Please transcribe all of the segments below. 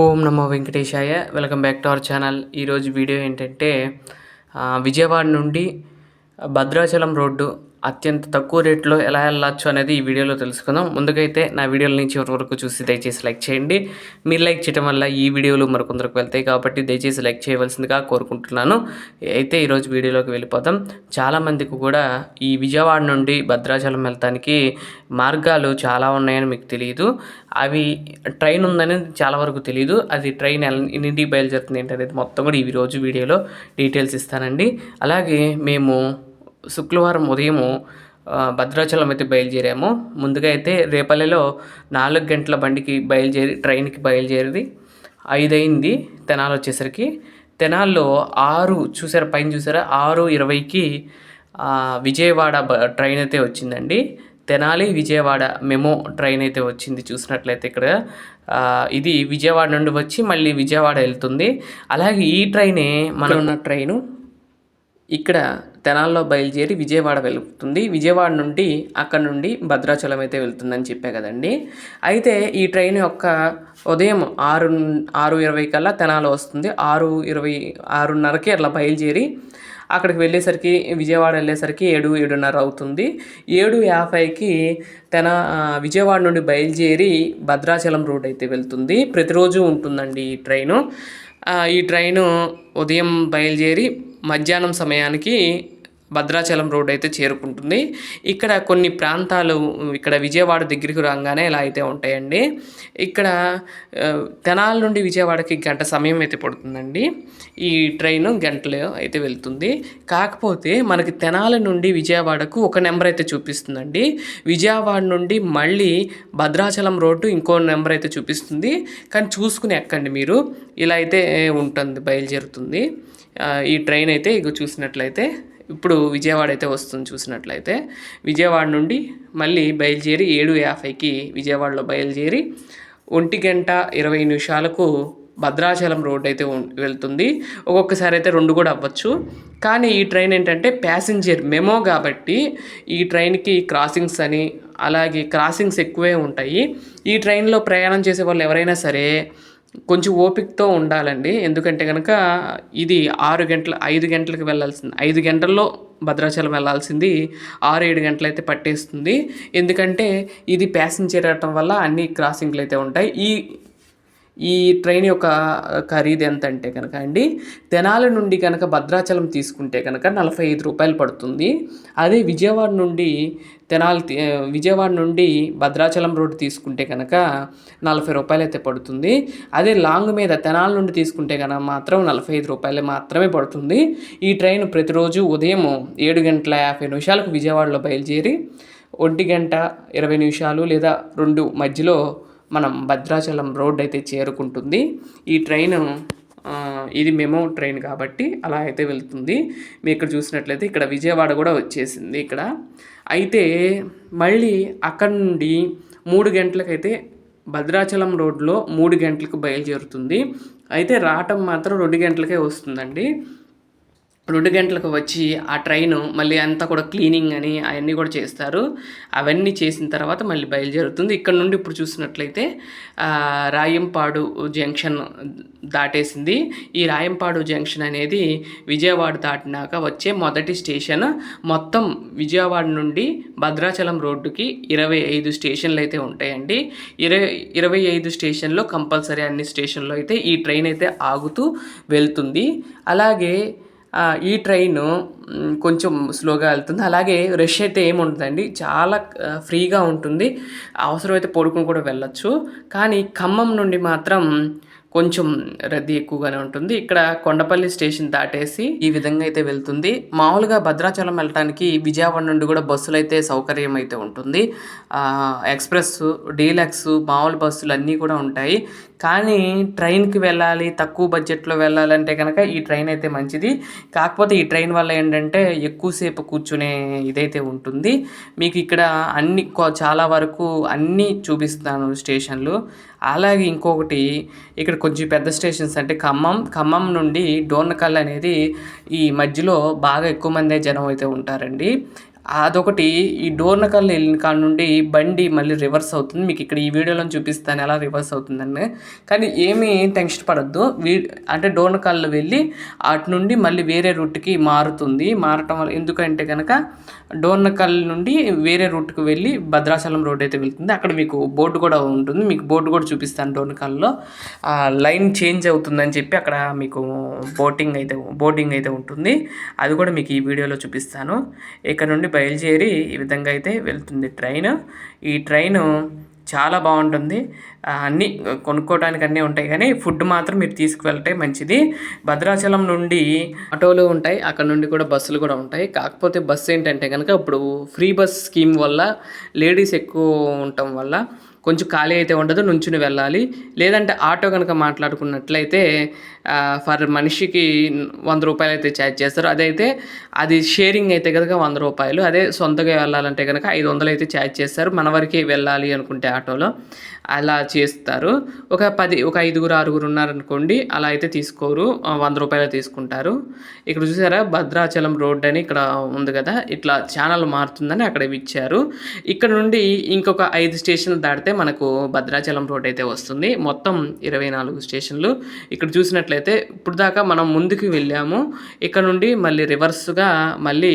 ఓం నమో వెంకటేశాయ. Welcome back to our channel. ఈరోజు video ఏంటంటే విజయవాడ నుండి భద్రాచలం రోడ్డు అత్యంత తక్కువ రేట్లో ఎలా వెళ్ళొచ్చు అనేది ఈ వీడియోలో తెలుసుకుందాం. ముందుకైతే నా వీడియోల నుంచి వరకు చూసి దయచేసి లైక్ చేయండి. మీరు లైక్ చేయడం వల్ల ఈ వీడియోలు మరికొందరికి వెళ్తాయి కాబట్టి దయచేసి లైక్ చేయవలసిందిగా కోరుకుంటున్నాను. అయితే ఈరోజు వీడియోలోకి వెళ్ళిపోతాం చాలామందికి కూడా ఈ విజయవాడ నుండి భద్రాచలం వెళ్తానికి మార్గాలు చాలా ఉన్నాయని మీకు తెలియదు. అవి ట్రైన్ ఉందని చాలా వరకు తెలియదు. అది ట్రైన్ ఎన్నింటికి బయలుదేరుతుంది ఏంటనేది మొత్తం కూడా ఈ రోజు వీడియోలో డీటెయిల్స్ ఇస్తానండి. అలాగే మేము శుక్రవారం ఉదయము భద్రాచలం అయితే బయలుదేరాము. ముందుగా అయితే రేపల్లెలో నాలుగు గంటల బండికి బయలుదేరి ట్రైన్కి బయలుదేరి ఐదు అయింది తెనాలి వచ్చేసరికి. తెనాల్లో ఆరు చూసారా పైన చూసారా? ఆరు ఇరవైకి విజయవాడ బ ట్రైన్ అయితే వచ్చిందండి. తెనాలి విజయవాడ మెమో ట్రైన్ అయితే వచ్చింది చూసినట్లయితే ఇక్కడ. ఇది విజయవాడ నుండి వచ్చి మళ్ళీ విజయవాడ వెళ్తుంది. అలాగే ఈ ట్రైనే మన ఉన్న ట్రైను ఇక్కడ తెనాల్లో బయలుదేరి విజయవాడ వెళ్తుంది. విజయవాడ నుండి అక్కడ నుండి భద్రాచలం అయితే వెళ్తుందని చెప్పే కదండి. అయితే ఈ ట్రైన్ యొక్క ఉదయం ఆరు ఆరు ఇరవై కల్లా తెనాలు వస్తుంది. ఆరు ఇరవై ఆరున్నరకి అట్లా బయలుదేరి అక్కడికి వెళ్ళేసరికి విజయవాడ వెళ్ళేసరికి ఏడు ఏడున్నర అవుతుంది. ఏడు యాభైకి తెన విజయవాడ నుండి బయలుదేరి భద్రాచలం రోడ్ అయితే వెళ్తుంది. ప్రతిరోజు ఉంటుందండి ఈ ట్రైను. ఈ ట్రైను ఉదయం బయలుదేరి మధ్యాహ్నం సమయానికి భద్రాచలం రోడ్ అయితే చేరుకుంటుంది. ఇక్కడ కొన్ని ప్రాంతాలు ఇక్కడ విజయవాడ దగ్గరికి రాగానే ఇలా అయితే ఉంటాయండి. ఇక్కడ తెనాల నుండి విజయవాడకి గంట సమయం అయితే పడుతుందండి. ఈ ట్రైన్ గంటలో అయితే వెళ్తుంది. కాకపోతే మనకి తెనాల నుండి విజయవాడకు ఒక నెంబర్ అయితే చూపిస్తుందండి. విజయవాడ నుండి మళ్ళీ భద్రాచలం రోడ్డు ఇంకో నెంబర్ అయితే చూపిస్తుంది. కానీ చూసుకుని ఎక్కండి మీరు. ఇలా అయితే ఉంటుంది బయలుదేరుతుంది. ఈ ట్రైన్ అయితే ఇక చూసినట్లయితే ఇప్పుడు విజయవాడ అయితే వస్తుంది చూసినట్లయితే. విజయవాడ నుండి మళ్ళీ బయలుదేరి ఏడు యాభైకి విజయవాడలో బయలుదేరి ఒంటి గంట ఇరవై నిమిషాలకు భద్రాచలం రోడ్ అయితే వెళ్తుంది. ఒక్కొక్కసారి అయితే రెండు కూడా అవ్వచ్చు. కానీ ఈ ట్రైన్ ఏంటంటే ప్యాసింజర్ మెమో కాబట్టి ఈ ట్రైన్కి క్రాసింగ్స్ అని అలాగే క్రాసింగ్స్ ఎక్కువే ఉంటాయి. ఈ ట్రైన్లో ప్రయాణం చేసే వాళ్ళు ఎవరైనా సరే కొంచెం ఓపికతో ఉండాలండి. ఎందుకంటే కనుక ఇది ఆరు గంటల ఐదు గంటలకు వెళ్ళాల్సింది. ఐదు గంటల్లో భద్రాచలం వెళ్ళాల్సింది. ఆరు ఏడు గంటలైతే పట్టేస్తుంది. ఎందుకంటే ఇది ప్యాసింజర్ అవటం వల్ల అన్ని క్రాసింగ్లు అయితే ఉంటాయి. ఈ ఈ ట్రైన్ యొక్క ఖరీదు ఎంత అంటే కనుక అండి తెనాలి నుండి కనుక భద్రాచలం తీసుకుంటే కనుక నలభై ఐదు రూపాయలు పడుతుంది. అదే విజయవాడ నుండి తెనాలి విజయవాడ నుండి భద్రాచలం రోడ్డు తీసుకుంటే కనుక నలభై రూపాయలు అయితే పడుతుంది. అదే లాంగ్ మీద తెనాలి నుండి తీసుకుంటే కనుక మాత్రం నలభై ఐదు రూపాయలు మాత్రమే పడుతుంది. ఈ ట్రైన్ ప్రతిరోజు ఉదయం ఏడు గంటల యాభై నిమిషాలకు విజయవాడలో బయలుదేరి ఒంటి గంట ఇరవై నిమిషాలు లేదా రెండు మధ్యలో మనం భద్రాచలం రోడ్ అయితే చేరుకుంటుంది. ఈ ట్రైన్ ఇది మెమో ట్రైన్ కాబట్టి అలా అయితే వెళ్తుంది. మీరు ఇక్కడ చూసినట్లయితే ఇక్కడ విజయవాడ కూడా వచ్చేసింది ఇక్కడ. అయితే మళ్ళీ అక్కడి నుండి మూడు గంటలకైతే భద్రాచలం రోడ్లో మూడు గంటలకు బయలుదేరుతుంది. అయితే రావటం మాత్రం రెండు గంటలకే వస్తుందండి. రెండు గంటలకు వచ్చి ఆ ట్రైన్ మళ్ళీ అంతా కూడా క్లీనింగ్ అని అవన్నీ కూడా చేస్తారు. అవన్నీ చేసిన తర్వాత మళ్ళీ బయలుదేరుతుంది. ఇక్కడ నుండి ఇప్పుడు చూసినట్లయితే రాయంపాడు జంక్షన్ దాటేసింది. ఈ రాయంపాడు జంక్షన్ అనేది విజయవాడ దాటినాక వచ్చే మొదటి స్టేషన్. మొత్తం విజయవాడ నుండి భద్రాచలం రోడ్డుకి ఇరవై ఐదు స్టేషన్లు అయితే ఉంటాయండి. ఇరవై ఇరవై ఐదు స్టేషన్లో కంపల్సరీ అన్ని స్టేషన్లో అయితే ఈ ట్రైన్ అయితే ఆగుతూ వెళ్తుంది. అలాగే ఈ ట్రైన్ కొంచెం స్లోగా వెళ్తుంది. అలాగే రష్ అయితే ఏముంటుందండి చాలా ఫ్రీగా ఉంటుంది. అవసరమైతే పడుకుని కూడా వెళ్ళొచ్చు. కానీ ఖమ్మం నుండి మాత్రం కొంచెం రద్దీ ఎక్కువగానే ఉంటుంది. ఇక్కడ కొండపల్లి స్టేషన్ దాటేసి ఈ విధంగా అయితే వెళ్తుంది. మామూలుగా భద్రాచలం వెళ్ళటానికి విజయవాడ నుండి కూడా బస్సులు అయితే సౌకర్యం అయితే ఉంటుంది. ఎక్స్ప్రెస్ డీలక్స్ మామూలు బస్సులు అన్నీ కూడా ఉంటాయి. కానీ ట్రైన్కి వెళ్ళాలి తక్కువ బడ్జెట్లో వెళ్ళాలంటే కనుక ఈ ట్రైన్ అయితే మంచిది. కాకపోతే ఈ ట్రైన్ వల్ల ఏంటంటే ఎక్కువసేపు కూర్చునే ఇదైతే ఉంటుంది. మీకు ఇక్కడ అన్ని చాలా వరకు అన్నీ చూపిస్తాను స్టేషన్లు. అలాగే ఇంకొకటి ఇక్కడ కొంచెం పెద్ద స్టేషన్స్ అంటే ఖమ్మం. ఖమ్మం నుండి డోర్నకల్ అనేది ఈ మధ్యలో బాగా ఎక్కువ మందే జనం అయితే ఉంటారండి. అదొకటి ఈ డోర్నకల్ వెళ్ళిన కాడ నుండి బండి మళ్ళీ రివర్స్ అవుతుంది. మీకు ఇక్కడ ఈ వీడియోలో చూపిస్తాను ఎలా రివర్స్ అవుతుందని. కానీ ఏమీ టెన్షన్ పడద్దు. వీ అంటే డోర్నకల్ వెళ్ళి అటు నుండి మళ్ళీ వేరే రూట్కి మారుతుంది. మారటం వల్ల ఎందుకంటే కనుక డోర్నకల్ నుండి వేరే రూట్కి వెళ్ళి భద్రాచలం రోడ్ అయితే వెళ్తుంది. అక్కడ మీకు బోర్డు కూడా ఉంటుంది. మీకు బోర్డు కూడా చూపిస్తాను డోర్నకల్లో లైన్ చేంజ్ అవుతుందని చెప్పి అక్కడ మీకు బోటింగ్ అయితే బోర్డింగ్ అయితే ఉంటుంది. అది కూడా మీకు ఈ వీడియోలో చూపిస్తాను. ఇక్కడ నుండి బయలుదేరి ఈ విధంగా అయితే వెళ్తుంది ట్రైన్. ఈ ట్రైన్ చాలా బాగుంటుంది. అన్నీ కొనుక్కోవడానికి అన్నీ ఉంటాయి కానీ ఫుడ్ మాత్రం మీరు తీసుకువెళ్తే మంచిది. భద్రాచలం నుండి ఆటోలు ఉంటాయి. అక్కడ నుండి కూడా బస్సులు కూడా ఉంటాయి. కాకపోతే బస్సు ఏంటంటే కనుక ఇప్పుడు ఫ్రీ బస్ స్కీమ్ వల్ల లేడీస్ ఎక్కువ ఉండటం వల్ల కొంచెం ఖాళీ అయితే ఉండదు. నుంచుని వెళ్ళాలి. లేదంటే ఆటో కనుక మాట్లాడుకున్నట్లయితే ఫర్ మనిషికి వంద రూపాయలు అయితే ఛార్జ్ చేస్తారు. అదైతే అది షేరింగ్ అయితే కనుక వంద రూపాయలు. అదే సొంతగా వెళ్ళాలంటే కనుక ఐదు వందలు అయితే ఛార్జ్ చేస్తారు. మన వరకే వెళ్ళాలి అనుకుంటే ఆటోలో అలా చేస్తారు. ఒక పది ఒక ఐదుగురు ఆరుగురు ఉన్నారనుకోండి అలా అయితే తీసుకోరు. వంద రూపాయలు తీసుకుంటారు. ఇక్కడ చూసారా? భద్రాచలం రోడ్ అని ఇక్కడ ఉంది కదా? ఇట్లా ఛానల్ మారుతుందని అక్కడ ఇచ్చారు. ఇక్కడ నుండి ఇంకొక ఐదు స్టేషన్లు దాటితే మనకు భద్రాచలం రోడ్ అయితే వస్తుంది. మొత్తం ఇరవై నాలుగు స్టేషన్లు. ఇక్కడ చూసినట్లయితే ఇప్పుడు దాకా మనం ముందుకు వెళ్ళాము. ఇక్కడ నుండి మళ్ళీ రివర్స్గా మళ్ళీ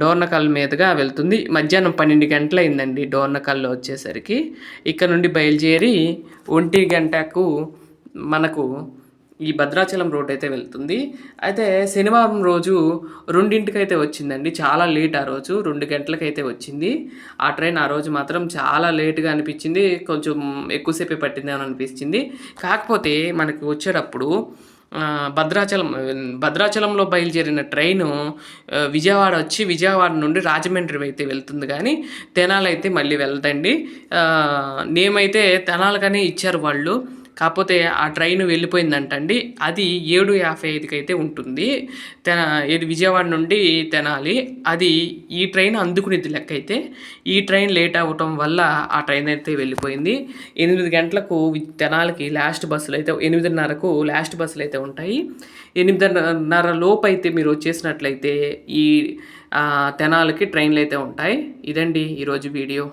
డోర్నకల్ మీదుగా వెళ్తుంది. మధ్యాహ్నం పన్నెండు గంటలు అయిందండి డోర్నకల్లో వచ్చేసరికి. ఇక్కడ నుండి బయలుదేరి ఒంటి గంటకు మనకు ఈ భద్రాచలం రోడ్ అయితే వెళ్తుంది. అయితే శనివారం రోజు రెండింటికైతే వచ్చిందండి. చాలా లేట్ ఆ రోజు రెండు గంటలకైతే వచ్చింది. ఆ ట్రైన్ ఆ రోజు మాత్రం చాలా లేట్గా అనిపించింది. కొంచెం ఎక్కువసేపే పట్టింది అని అనిపించింది. కాకపోతే మనకి వచ్చేటప్పుడు భద్రాచలం భద్రాచలంలో బయలుదేరిన ట్రైను విజయవాడ వచ్చి విజయవాడ నుండి రాజమండ్రి అయితే వెళ్తుంది కానీ తెనాలైతే మళ్ళీ వెళ్తండి నేమైతే నేమ్ ఇచ్చారు వాళ్ళు. కాకపోతే ఆ ట్రైన్ వెళ్ళిపోయిందంటండి. అది ఏడు యాభై ఐదుకి అయితే ఉంటుంది. తెన ఇది విజయవాడ నుండి తెనాలి. అది ఈ ట్రైన్ అందుకునేది లెక్క అయితే ఈ ట్రైన్ లేట్ అవ్వటం వల్ల ఆ ట్రైన్ అయితే వెళ్ళిపోయింది. ఎనిమిది గంటలకు తెనాలికి లాస్ట్ బస్సులు అయితే ఎనిమిదిన్నరకు లాస్ట్ బస్సులు అయితే ఉంటాయి. ఎనిమిదిన్నర లోపు అయితే మీరు వచ్చేసినట్లయితే ఈ తెనాలకి ట్రైన్లు అయితే ఉంటాయి. ఇదండి ఈరోజు వీడియో.